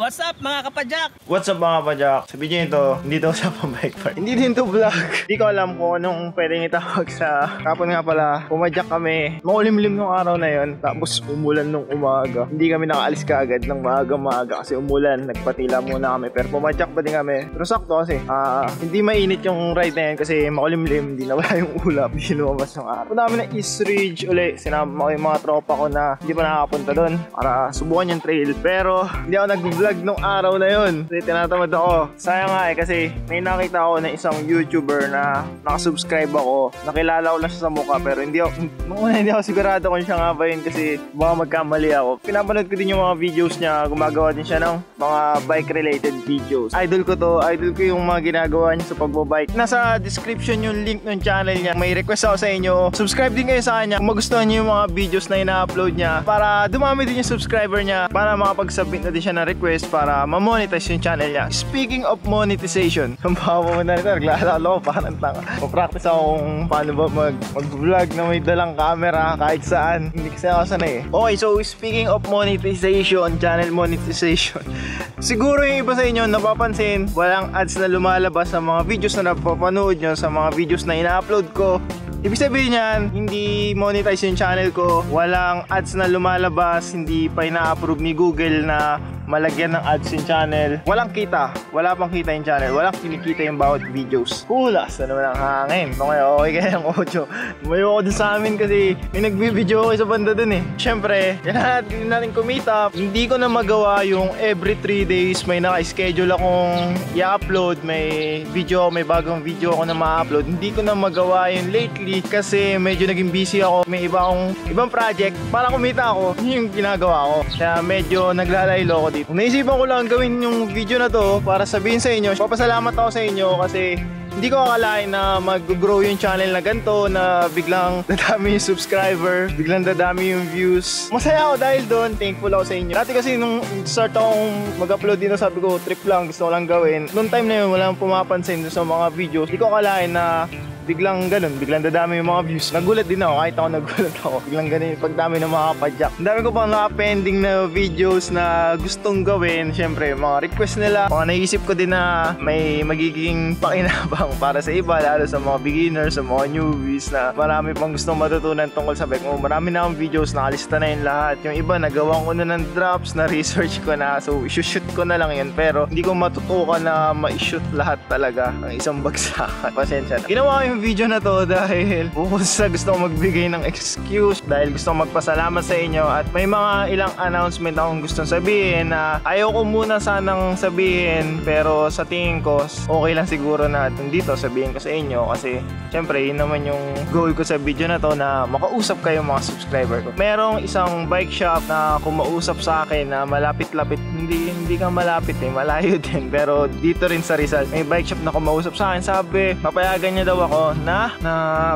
What's up mga kapadyak? What's up mga pajak? Sa video nito, hindi daw sa pang-bike park. Hindi din to vlog. Hindi ko alam kung anong pwedeng itawag sa kapon nga pala. Pumadyak kami. Makulimlim nung araw na yon. Tapos umulan nung umaga. Hindi kami nakaalis kaagad ng maaga-maaga kasi umulan. Nagpatila muna kami. Pero pumadyak pa din kami. Pero sakto kasi, ah, hindi mainit yung ride na yan kasi makulimlim. Hindi nawala yung ulap. Hindi lumabas yung araw. Punta kami ng East Ridge uli. Sinama ko yung mga tropa ko na hindi pa nakakapunta doon para subukan yung trail. Pero hindi ako nag-vlog nung araw na yon. Kasi tinatamad ako. Sayang nga eh kasi may nakita ako na isang YouTuber na nakasubscribe ako. Nakilala ko lang siya sa mukha pero hindi ako, nung una hindi ako sigurado kung siya nga ba yun kasi baka magkamali ako. Pinapanood ko din yung mga videos niya. Gumagawa din siya ng mga bike related videos. Idol ko to. Idol ko yung mga ginagawa niya sa pagbabike. Nasa description yung link ng channel niya. May request ako sa inyo. Subscribe din kayo sa kanya. Kung magustuhan niyo yung mga videos na ina-upload niya para dumami din yung subscriber niya para makapag-submit na din siya ng request para ma-monetize yung channel niya. Speaking of monetization, bawa mo na ito, naglalalo ko parang tanga. Pa-practice ako kung paano ba mag, mag-vlog na may dalang camera kahit saan. Hindi kasi ako sanay eh. Okay, so speaking of monetization, channel monetization. Siguro yung iba sa inyo napapansin, walang ads na lumalabas sa mga videos na napapanood nyo, sa mga videos na ina-upload ko. Ibig sabihin niyan, hindi monetize yung channel ko, walang ads na lumalabas, hindi pa ina-approve ni Google na malagyan ng ads yung channel. Walang kita, wala pang kita yung channel, walang kinikita yung bawat videos. Hulas na naman ang hangin. Okay, okay kaya yung audio. Lumayo ako dun sa amin kasi may nagbibideo ako sa banda dun eh. Siyempre, kailangan natin, natin kumita. Hindi ko na magawa yung every 3 days may naka-schedule akong i-upload, may video, may bagong video ako na ma-upload. Hindi ko na magawa yun lately kasi medyo naging busy ako. May iba akong ibang project para kumita ako. Yun yung ginagawa ko. Kaya medyo naglalaylo ako dito. Naisipan ko lang gawin yung video na to para sabihin sa inyo. Papasalamat ako sa inyo kasi hindi ko akalain na mag-grow yung channel na ganito na biglang dadami yung subscriber, biglang dadami yung views. Masaya ako dahil doon, thankful ako sa inyo. Dati kasi nung start akong mag-upload dito, sabi ko trip lang, gusto ko lang gawin. Noong time na yun, walang pumapansin sa mga videos. Hindi ko akalain na biglang ganun, biglang dadami yung mga views. Nagulat din ako, kahit ako nagulat ako. Biglang ganun yung pagdami ng mga kapadyak. Ang dami ko pang naka-pending na videos na gustong gawin. Siyempre, mga request nila. Mga naisip ko din na may magiging pakinabang para sa iba, lalo sa mga beginners, sa mga newbies na marami pang gustong matutunan tungkol sa bike. Oh, marami na akong videos, nakalista na yun lahat. Yung iba, nagawa ko na ng drops, na research ko na. So, shoot ko na lang yun. Pero, hindi ko matutukan na ma-shoot lahat talaga ng isang bagsakan. Pasensya na. Ginawa ko yung video na to dahil bukod sa gusto kong magbigay ng excuse dahil gusto kong magpasalamat sa inyo at may mga ilang announcement akong gustong sabihin na ayoko muna sanang sabihin pero sa tingin ko okay lang siguro na dito sabihin ko sa inyo kasi syempre yun naman yung goal ko sa video na to na makausap kayo mga subscriber ko. Merong isang bike shop na kumausap sa akin na malapit-lapit hindi hindi ka malapit eh malayo din pero dito rin sa Rizal may bike shop na kumausap sa akin sabi papayagan niya daw ako na na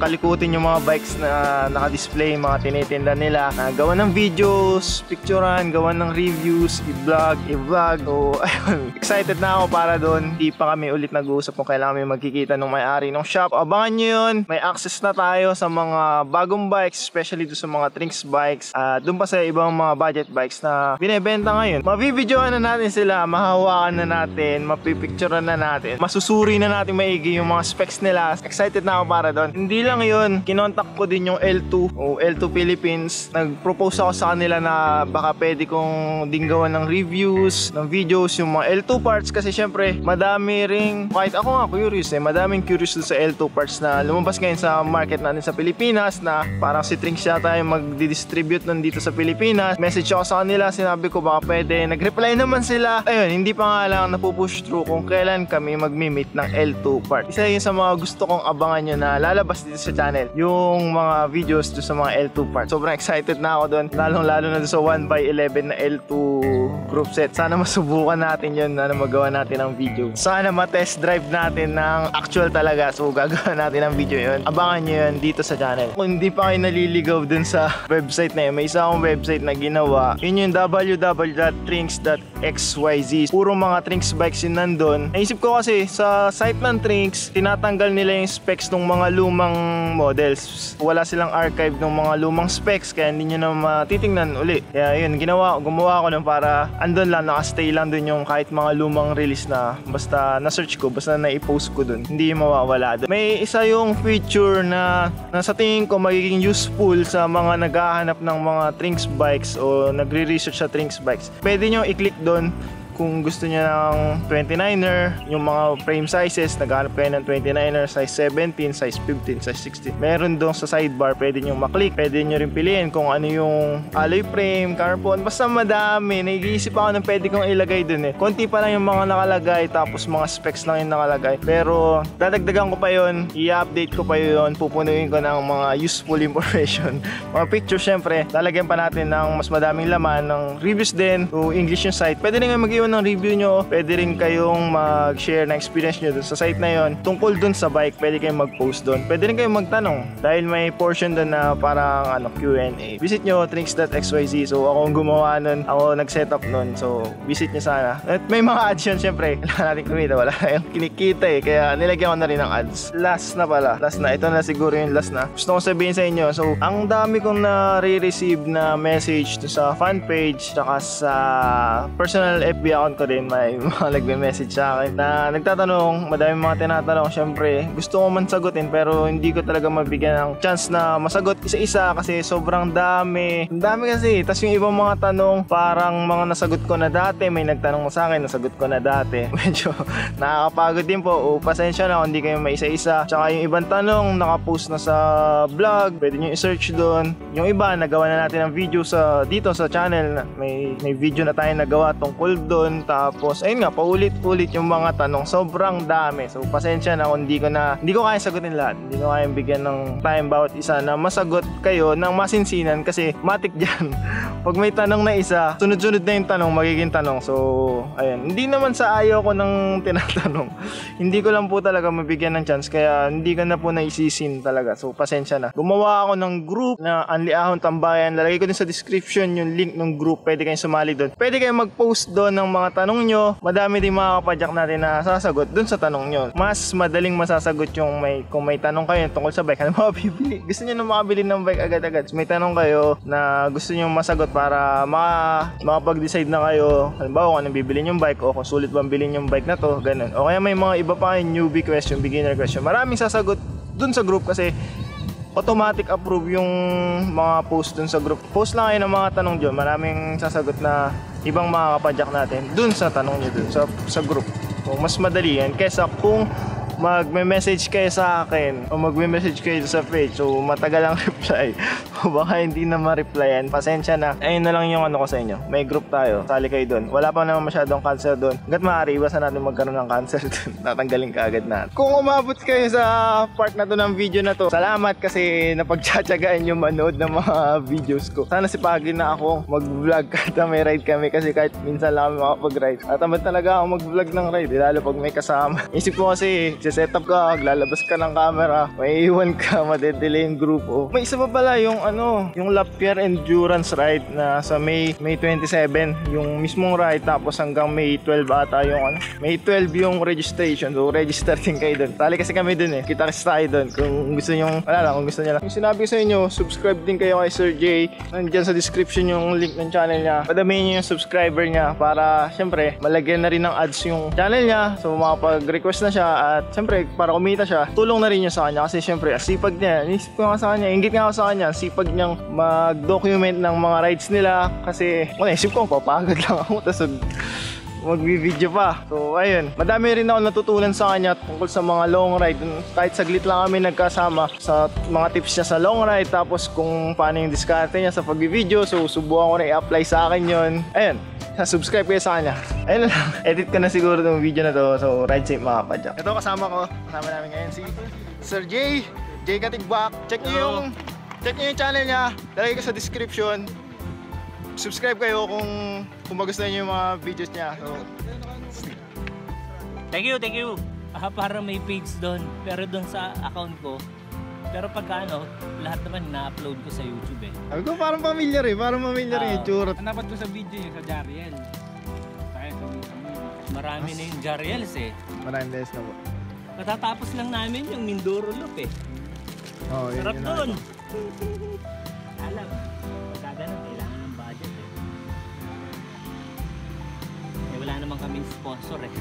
kalikutin yung mga bikes na naka-display mga tinitinda nila. Na gawa ng videos, picturean, gawa ng reviews, i-vlog, i-vlog. So ayun excited na ako para doon. Di pa kami ulit nag-uusap kung kailangan kami magkikita ng may-ari ng shop. Abangan nyo yun. May access na tayo sa mga bagong bikes especially doon sa mga Trinks bikes. At doon pa sa ibang mga budget bikes na binebenta ngayon. Mabibidyoan na natin sila mahawakan na natin mapipicturean na natin masusuri na natin maigi yung mga specs nila. Excited na ako para doon hindi lang yun. Kinontak ko din yung L2 o L2 Philippines. Nag-propose ako sa kanila na baka pwede kong din gawan ng reviews ng videos yung mga L2 parts. Kasi syempre madami ring kahit ako nga curious eh madaming curious sa L2 parts na lumabas ngayon sa market natin sa Pilipinas na parang si Trinks yata yung magdi-distribute nandito sa Pilipinas. Message ako sa kanila sinabi ko baka pwede. Nag-reply naman sila. Ayun hindi pa nga lang napupush through kung kailan kami mag-meet ng L2 part. Isa yun sa mga gusto kong abangan nyo na lalabas dito sa channel yung mga videos do sa mga L2 part. Sobrang excited na ako doon lalong lalo na sa 1x11 na L2 group set. Sana masubukan natin yun na magawa natin ng video. Sana ma-test drive natin ng actual talaga. So gagawa natin ng video yun. Abangan nyo yun dito sa channel. Kung hindi pa kayo naliligaw dun sa website na yun may isa akong website na ginawa. Yun yung www.trinks.com XYZ. Puro mga Trinks bikes yun nandun. Naisip ko kasi sa site ng Trinks, tinatanggal nila yung specs ng mga lumang models. Wala silang archive ng mga lumang specs kaya hindi nyo na matitingnan uli. Kaya yun, ginawa, gumawa ko nun para andun lang, nakastay lang dun yung kahit mga lumang release na basta na-search ko, basta na-post ko dun. Hindi mawawala dun. May isa yung feature na, na sa tingin ko magiging useful sa mga naghahanap ng mga Trinks bikes o nagre-research sa Trinks bikes. Pwede nyo i-click doon kung gusto niya ng 29er, yung mga frame sizes, naghanap kayo ng 29er, size 17, size 15, size 16. Meron doon sa sidebar, pwede nyo maklik. Pwede nyo rin piliin kung ano yung alloy frame, carbon, basta madami. Nag-iisip ako ng pwede kong ilagay doon eh. Konti pa lang yung mga nakalagay, tapos mga specs lang yung nakalagay. Pero dadagdagan ko pa yon i-update ko pa yon pupunuin ko ng mga useful information. mga pictures syempre, lalagyan pa natin ng mas madaming laman, ng reviews din, to English yung site. Pwede rin mag ng review nyo, pwede rin kayong mag-share ng experience nyo sa site na yon. Tungkol dun sa bike, pwede kayong mag-post dun. Pwede rin kayong magtanong dahil may portion dun na parang ano, Q&A. Visit nyo trinks.xyz. So ako ang gumawa nun, ako nag-set up nun. So visit nyo sana. At may mga ads yun syempre. Kailangan natin kumita. Wala yung kinikita eh. Kaya nilagyan ko na rin ng ads. Last na pala. Last na. Ito na siguro yung last na. Gusto kong sabihin sa inyo. So ang dami kong na-receive na message sa fan page saka sa personal FB account ko din may mga nagme-message sa akin na nagtatanong, madami mga tinatanong. Syempre, gusto ko man sagutin pero hindi ko talaga mabigyan ng chance na masagot isa-isa kasi sobrang dami. Ang dami kasi. Tapos yung ibang mga tanong, parang mga nasagot ko na dati. May nagtanong sa akin, nasagot ko na dati. Medyo nakakapagod din po. O pasensya na kung hindi kayo may isa-isa. Tsaka yung ibang tanong, nakapost na sa vlog. Pwede nyo i-search doon. Yung iba, nagawa na natin ng video sa dito sa channel. May, may video na tayo nagawa tungkol doon doon. Tapos, ayun nga, paulit-ulit yung mga tanong. Sobrang dami. So, pasensya na kung hindi ko na, hindi ko kaya sagutin lahat. Hindi ko kaya bigyan ng time bawat isa na masagot kayo ng masinsinan kasi matik dyan. Pag may tanong na isa, sunod-sunod na yung tanong, magiging tanong. So, ayun. Hindi naman sa ayaw ko ng tinatanong. hindi ko lang po talaga mabigyan ng chance. Kaya, hindi ko na po naisisin talaga. So, pasensya na. Gumawa ako ng group na Anli Ahon Tambayan. Lalagay ko din sa description yung link ng group. Pwede kayong sumali doon. Pwede kayong mag-post doon ng mga tanong nyo, madami din mga kapadyak natin na sasagot dun sa tanong nyo. Mas madaling masasagot yung may, kung may tanong kayo tungkol sa bike, ano mabibili? Gusto nyo na makabili ng bike agad-agad. May tanong kayo na gusto nyo masagot para maka, makapag-decide na kayo, halimbawa kung anong bibili yung bike o kung sulit bang bilhin yung bike na to, ganun. O kaya may mga iba pa kayong newbie question, beginner question. Maraming sasagot dun sa group kasi automatic approve yung mga post dun sa group. Post lang kayo ng mga tanong dyan. Maraming sasagot na ibang mga kapadyak natin dun sa tanong nyo dun sa, sa group. So, mas madali yan kesa kung magme-message kayo sa akin o magme-message kayo sa page so matagal ang reply baka hindi na ma-replyan. Pasensya na. Ayun na lang yung ano ko sa inyo. May group tayo. Sali kayo doon wala pa naman masyadong cancer doon hanggat maaari iwasan natin magkaroon ng cancer doon tatanggalin ka agad natin. Kung umabot kayo sa part na to ng video na to salamat kasi napagtsatsagaan yung manood ng mga videos ko. Sana si Pagi na ako mag-vlog kada may ride kami kasi kahit minsan lang kami makapag-ride. At tamad talaga ako mag-vlog ng ride eh, lalo pag may kasama. Isip ko kasi set up ka, lalabas ka ng camera, may iwan ka, madedelay yung grupo. May isa pa pala yung ano, yung Lapierre Endurance Ride na sa May May 27, yung mismong ride tapos hanggang May 12 ata yung ano. May 12 yung registration. So register din kayo doon. Tali kasi kami doon eh. Kita kasi tayo doon. Kung gusto niyo, wala lang, kung gusto niyo lang. Yung sinabi ko sa inyo, subscribe din kayo kay Sir J. Nandiyan sa description yung link ng channel niya. Padamihin niyo yung subscriber niya para syempre malagyan na rin ng ads yung channel niya. So makapag-request na siya at syempre para kumita siya, tulong na rin niya sa kanya kasi syempre sipag niya. Inisip ko nga sa kanya, ingit nga ako sa kanya, sipag niyang mag-document ng mga rides nila kasi wala, isip ko papagod lang ako tapos magbi-video pa. So, ayun. Madami rin ako natutunan sa kanya tungkol sa mga long ride. Kahit saglit lang kami nagkasama sa mga tips niya sa long ride. Tapos kung paano yung diskarte niya sa pag-video. So, subukan ko na i-apply sa akin yon Ayun subscribe kayo sa kanya. Ayun lang. Edit ko na siguro itong video na to. So, ride safe mga kapadyak. Ito kasama ko. Kasama namin ngayon si Sir Jay. Jay Katigbak. Check nyo yung, check nyo yung channel niya. Lalagay ko sa description. Subscribe kayo kung, kung magustuhan nyo yung mga videos niya. So, Thank you, thank you. Ah, para may page doon. Pero doon sa account ko, pero pagka ano, lahat naman na-upload ko sa YouTube eh. sabi ko parang familiar eh. Parang familiar Ah. yung itsura. Ang dapat ko sa video niya sa Jariel. Marami na yung Jariels eh. Maraming beses na po. Matatapos lang namin yung Mindoro Loop eh. Oh, yun, Sarap yun doon. Alam, pagka ganun, kailangan ng budget eh. Eh wala naman kaming sponsor eh.